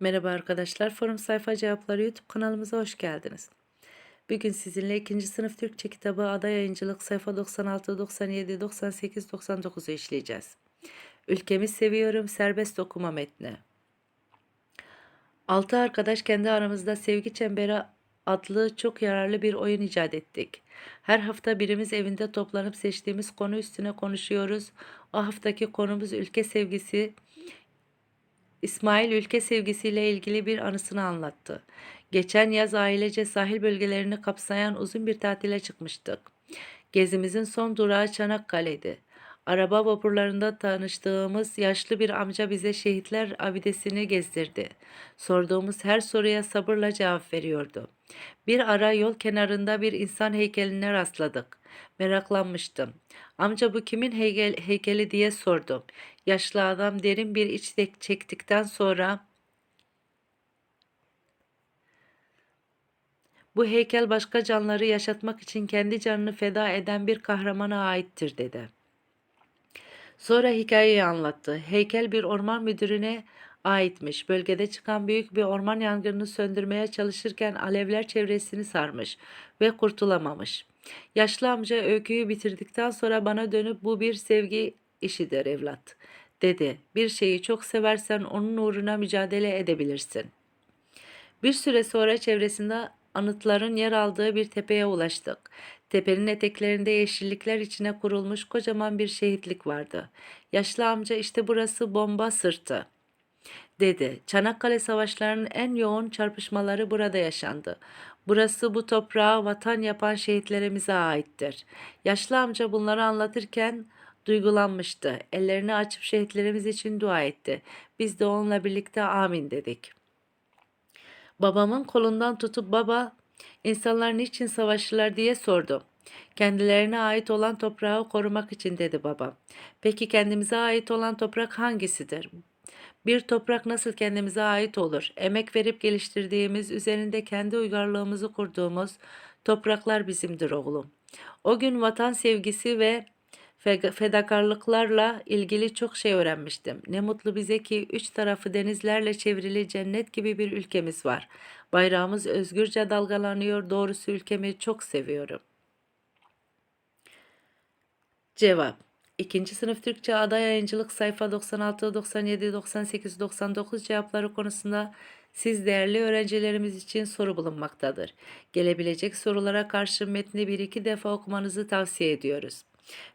Merhaba arkadaşlar, Forum Sayfa Cevapları YouTube kanalımıza hoş geldiniz. Bugün sizinle 2. sınıf Türkçe kitabı Ada Yayıncılık sayfa 96, 97, 98, 99'u işleyeceğiz. Ülkemi seviyorum, serbest okuma metni. Altı arkadaş kendi aramızda Sevgi Çemberi adlı çok yararlı bir oyun icat ettik. Her hafta birimiz evinde toplanıp seçtiğimiz konu üstüne konuşuyoruz. O haftaki konumuz ülke sevgisi, İsmail ülke sevgisiyle ilgili bir anısını anlattı. Geçen yaz ailece sahil bölgelerini kapsayan uzun bir tatile çıkmıştık. Gezimizin son durağı Çanakkale'di. Araba vapurlarında tanıştığımız yaşlı bir amca bize şehitler abidesini gezdirdi. Sorduğumuz her soruya sabırla cevap veriyordu. Bir ara yol kenarında bir insan heykeline rastladık. Meraklanmıştım. Amca bu kimin heykel, heykeli diye sordum. Yaşlı adam derin bir iç çektikten sonra bu heykel başka canlıları yaşatmak için kendi canını feda eden bir kahramana aittir dedi. Sonra hikayeyi anlattı. Heykel bir orman müdürüne aitmiş. Bölgede çıkan büyük bir orman yangınını söndürmeye çalışırken alevler çevresini sarmış ve kurtulamamış. Yaşlı amca öyküyü bitirdikten sonra bana dönüp bu bir sevgi işidir evlat dedi. Bir şeyi çok seversen onun uğruna mücadele edebilirsin. Bir süre sonra çevresinde anıtların yer aldığı bir tepeye ulaştık. Tepenin eteklerinde yeşillikler içine kurulmuş kocaman bir şehitlik vardı. Yaşlı amca işte burası bomba sırtı dedi. Çanakkale savaşlarının en yoğun çarpışmaları burada yaşandı. Burası bu toprağa vatan yapan şehitlerimize aittir. Yaşlı amca bunları anlatırken duygulanmıştı. Ellerini açıp şehitlerimiz için dua etti. Biz de onunla birlikte amin dedik. Babamın kolundan tutup baba insanlar niçin savaşırlar diye sordum. Kendilerine ait olan toprağı korumak için dedi babam. Peki kendimize ait olan toprak hangisidir? Bir toprak nasıl kendimize ait olur? Emek verip geliştirdiğimiz, üzerinde kendi uygarlığımızı kurduğumuz topraklar bizimdir oğlum. O gün vatan sevgisi ve fedakarlıklarla ilgili çok şey öğrenmiştim. Ne mutlu bize ki üç tarafı denizlerle çevrili cennet gibi bir ülkemiz var. Bayrağımız özgürce dalgalanıyor. Doğrusu ülkemi çok seviyorum. Cevap İkinci sınıf Türkçe aday yayıncılık sayfa 96, 97, 98, 99 cevapları konusunda siz değerli öğrencilerimiz için soru bulunmaktadır. Gelebilecek sorulara karşı metni bir iki defa okumanızı tavsiye ediyoruz.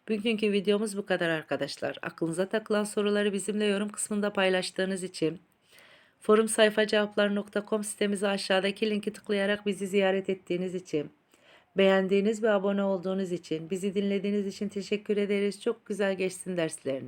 Bugünkü videomuz bu kadar arkadaşlar. Aklınıza takılan soruları bizimle yorum kısmında paylaştığınız için forum sayfa cevaplar.com sitemizi aşağıdaki linki tıklayarak bizi ziyaret ettiğiniz için beğendiğiniz ve abone olduğunuz için bizi dinlediğiniz için teşekkür ederiz. Çok güzel geçsin dersleriniz.